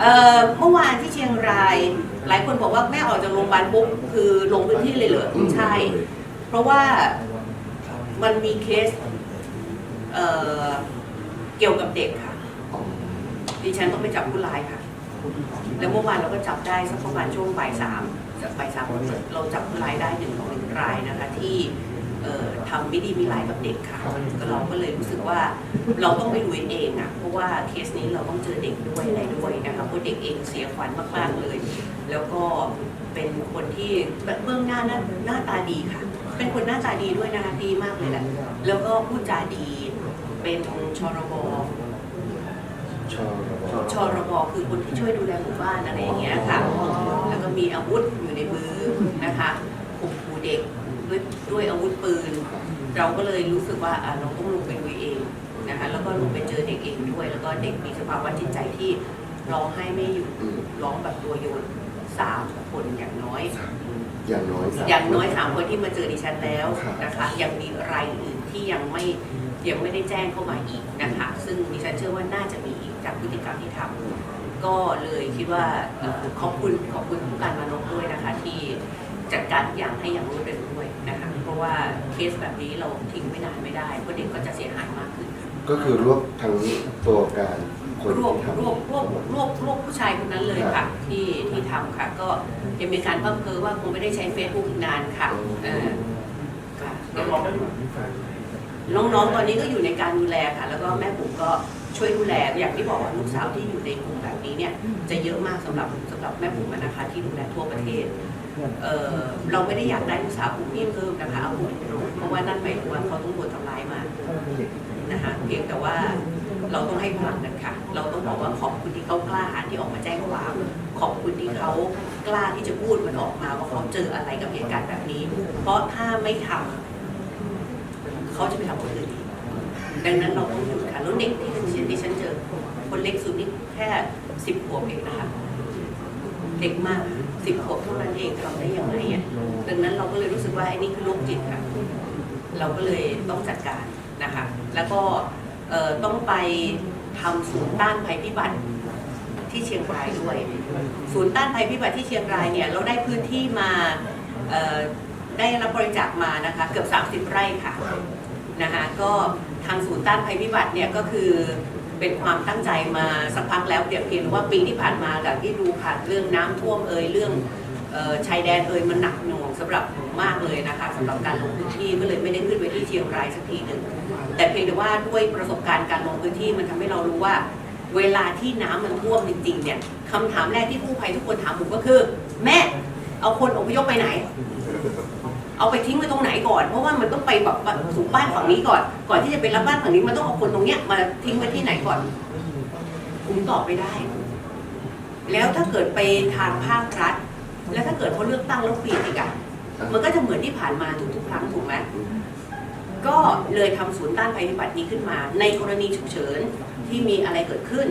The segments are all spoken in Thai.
เอ่อเมื่อวานที่เชียงราย หลายคนบอกว่าแม่ออกจากโรงพยาบาลปุ๊บคือลงพื้นที่เลยเหรอใช่ เพราะว่ามันมีเคสเอ่อเกี่ยวกับเด็กค่ะ ดิฉันต้องไปจับผู้ร้ายค่ะ แล้วเมื่อวานเราก็จับได้สักประมาณช่วงบ่ายสามจากบ่ายสามเราจับผู้ร้ายได้หนึ่งของหนึ่งรายนะคะที่เอ่อ ทำไม่ดีมีร้ายกับเด็กค่ะก็เราก็เลยรู้สึกว่าเราต้องไปลุยเองอะเพราะว่าเคสนี้เราต้องเจอเด็กด้วยอะไรด้วยนะคะเพราะเด็กเองเสียขวัญมากๆเลย แล้วก็เป็นคนที่แบบเบื้องหน้าหน้าหน้าตาดีค่ะ เป็นคนหน้าตาดีด้วยนะคะดีมากเลยแหละแล้วก็พูดจาดีเป็นชรบชอบชรบคือคนที่ช่วยดูแลหมู่บ้านอะไรอย่างเงี้ยค่ะ แล้วก็มีอาวุธอยู่ในมือนะคะข่มขู่เด็กด้วยด้วยอาวุธปืน เราก็เลยรู้สึกว่าอะเราต้องลงไปดูเองนะคะแล้วก็ลงไปเจอเด็กเองด้วย แล้วก็เด็กมีสภาวะจิตใจที่ร้องไห้ไม่หยุดอืมร้องแบบตัวโยนสามคนอย่างน้อย อย่างน้อยสามอย่างน้อยสามคนที่มาเจอดิฉันแล้วครับนะคะยังมีรายอื่นที่ยังไม่ยังไม่ได้แจ้งเข้ามาอีกนะคะ ซึ่งดิฉันเชื่อว่าน่าจะมีอีกจากพฤติกรรมที่ทำก็เลยคิดว่าเอ่อขอบคุณขอบคุณผู้การมานพด้วยนะคะ ที่จัดการทุกอย่างให้อย่างรวดเร็วด้วยนะคะเพ ราะว่าเคสแบบนี้เราทิ้งไม่นานไม่ได้เพราะเด็กก็จะเสียหายมากขึ้นก็คือรวบทั้งตัวการคนรวบที่ทำรวบรวบรวบรวบผู้ชายคนนั้นเลยค่ะ ที่ที่ทำค่ะ ก็ยังมีการเพิ่มเพิ่มว่าคงไม่ได้ใช้เฟซบุ๊กอีกนานค่ะเออค่ะน้องๆ ตอนนี้ก็อยู่ในการดูแลค่ะ แล้วก็แม่ปุ๋มก็ช่วยดูแล อย่างที่บอกว่าลูกสาวที่อยู่ในกลุ่มแบบนี้เนี่ย จะเยอะมากสำหรับสำหรับแม่ปุ๋มนะคะที่ดูแลทั่วประเทศ เเราไม่ได้อยากได้ลูกสาวกลุ่มนี้เพิ่มนะคะเอากลุ่มตรงเพราะว่านั่นหมายถึงว่าเขาต้องโดนทำร้ายมานะคะเพียงแต่ว่าเราต้องให้พลังกันค่ะ เราต้องบอกว่าขอบคุณที่เขากล้าหาญที่ออกมาแจ้งความขอบคุณที่เขากล้าที่จะพูดมันออกมาว่าเขาเจออะไรกับเหตุการณ์แบบนี้ เพราะถ้าไม่ทำเขาจะไปทำคนอื่นอีกดังนั้นเราต้องหยุดค่ะแล้วเด็กที่ฉันที่ฉันเจอคนเล็กสุดนี่แค่สิบขวบเองนะคะ เด็กมาก สิบขวบเท่านั้นเองทำได้ยังไงอะดังนั้นเราก็เลยรู้สึกว่าไอ้นี่คือโรคจิตค่ะ เราก็เลยต้องจัดการนะคะ แล้วก็เอ่อต้องไปทำศูนย์ต้านภัยพิบัติที่เชียงรายด้วย ศูนย์ต้านภัยพิบัติที่เชียงรายเนี่ยเราได้พื้นที่มาเอ่อได้รับบริจาคมานะคะเกือบ 30 ไร่ค่ะนะคะก็ทางศูนย์ต้านภัยพิบัติเนี่ยก็คือ เป็นความตั้งใจมาสักพักแล้วเพียงเพียงว่าปีที่ผ่านมาจากที่ดูผ่านเรื่องน้ำท่วมเอ่ยเรื่องออชายแดนเอ่ยมันหนักหน่วงสำหรับผมมากเลยนะคะสำหรับการลงพื้นที่ก็เลยไม่ได้ขึ้นไปที่เชียงรายสักทีหนึ่งแต่เพียงแต่ว่าด้วยประสบการณ์การลงพื้นที่มันทำให้เรารู้ว่า เวลาที่น้ำมันท่วมจริงๆเนี่ยคำถามแรกที่กู้ภัยทุกคนถามผมก็คือ แม่เอาคนอพยพไปไหน เอาไปทิ้งไว้ตรงไหนก่อน เพราะว่ามันต้องไปแบบสู่บ้านฝั่งนี้ก่อน ก่อนที่จะไปรับบ้านฝั่งนี้มันต้องเอาคนตรงเนี้ยมาทิ้งไว้ที่ไหนก่อนผมตอบไม่ได้ แล้วถ้าเกิดไปทางภาครัฐ แล้วถ้าเกิดเขาเลือกตั้งแล้วเปลี่ยนอีกอะมันก็จะเหมือนที่ผ่านมาทุกๆครั้งถูกไหมก็เลยทำศูนย์ต้านภัยพิบัตินี้ขึ้นมา ในกรณีฉุกเฉินที่มีอะไรเกิดขึ้น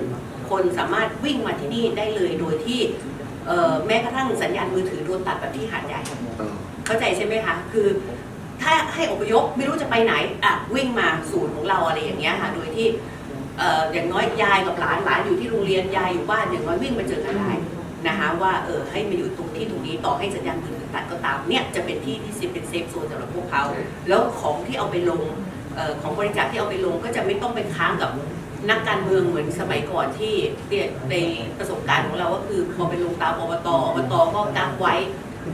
คนสามารถวิ่งมาที่นี่ได้เลยโดยที่ เอ่อแม้กระทั่งสัญญาณมือถือโดนตัดแบบที่หาดใหญ่เออเข้าใจใช่ไหมคะ คือถ้าให้อพยพไม่รู้จะไปไหนอะวิ่งมาศูนย์ของเราอะไรอย่างเงี้ยค่ะ โดยที่เอ่ออย่างน้อยยายกับหลานหลานอยู่ที่โรงเรียนยายอยู่บ้านอย่างน้อยวิ่งมาเจอกันได้นะคะว่าเออให้มาอยู่ตรงที่ตรงนี้ต่อให้สัญญาณมือถือตัดก็ตามเนี่ยจะเป็นที่ที่เป็นเซฟโซนสำหรับพวกเขา แล้วของที่เอาไปลงเอ่อของบริจาคที่เอาไปลงก็จะไม่ต้องไปค้างกับ นักการเมืองเหมือนสมัยก่อนที่เนี่ยในประสบการณ์ของเราก็คือพอไปลงตามอบตอบตก็กักไว้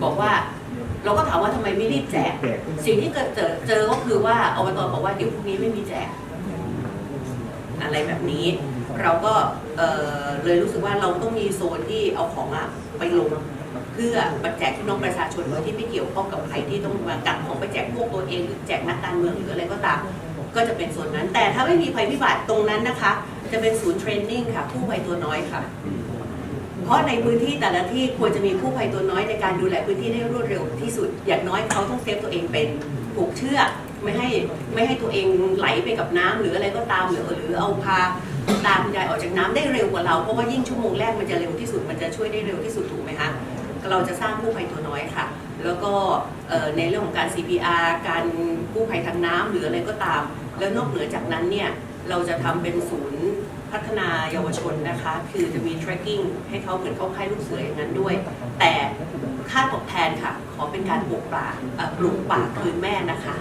บอกว่า เราก็ถามว่าทำไมไม่รีบแจก สิ่งที่เกิดเจอเจอก็คือว่าอบตบอกว่าเดี๋ยวพรุ่งนี้ไม่มีแจก อะไรแบบนี้ เราก็เอ่อเลยรู้สึกว่าเราต้องมีโซนที่เอาของอะไปลงเพื่อมาแจกพี่น้องประชาชนโดยที่ไม่เกี่ยวข้องกับใครที่ต้องมากักของไปแจกพวกตัวเองหรือแจกนักการเมืองหรืออะไรก็ตาม ก็จะเป็นส่วนนั้น แต่ถ้าไม่มีภัยพิบัติตรงนั้นนะคะ จะเป็นศูนย์เทรนนิ่งค่ะ ผู้ภัยตัวน้อยค่ะ เพราะในพื้นที่แต่ละที่ควรจะมีผู้ภัยตัวน้อยในการดูแลพื้นที่ได้รวดเร็วที่สุด อย่างน้อยเขาต้องเซฟตัวเองเป็นผูกเชือกไม่ให้ไม่ให้ตัวเองไหลไปกับน้ำหรืออะไรก็ตามหรือหรือเอาพาตาคุณยายออกจากน้ำได้เร็วกว่าเราเพราะว่ายิ่งชั่วโมงแรกมันจะเร็วที่สุดมันจะช่วยได้เร็วที่สุดถูกไหมคะ เราจะสร้างผู้ภัยตัวน้อยค่ะ แล้วก็ในเรื่องของการ CPR การกู้ภัยทางน้ำหรืออะไรก็ตาม แล้วนอกเหนือจากนั้นเนี่ยเราจะทำเป็นศูนย์พัฒนาเยาวชนนะคะ คือจะมี tracking ให้เขาเหมือนเข้าค่ายลูกเสืออย่างนั้นด้วย แต่ค่าตอบแทนค่ะ ขอเป็นการปลูกป่าปลูกป่าคืนแม่นะคะ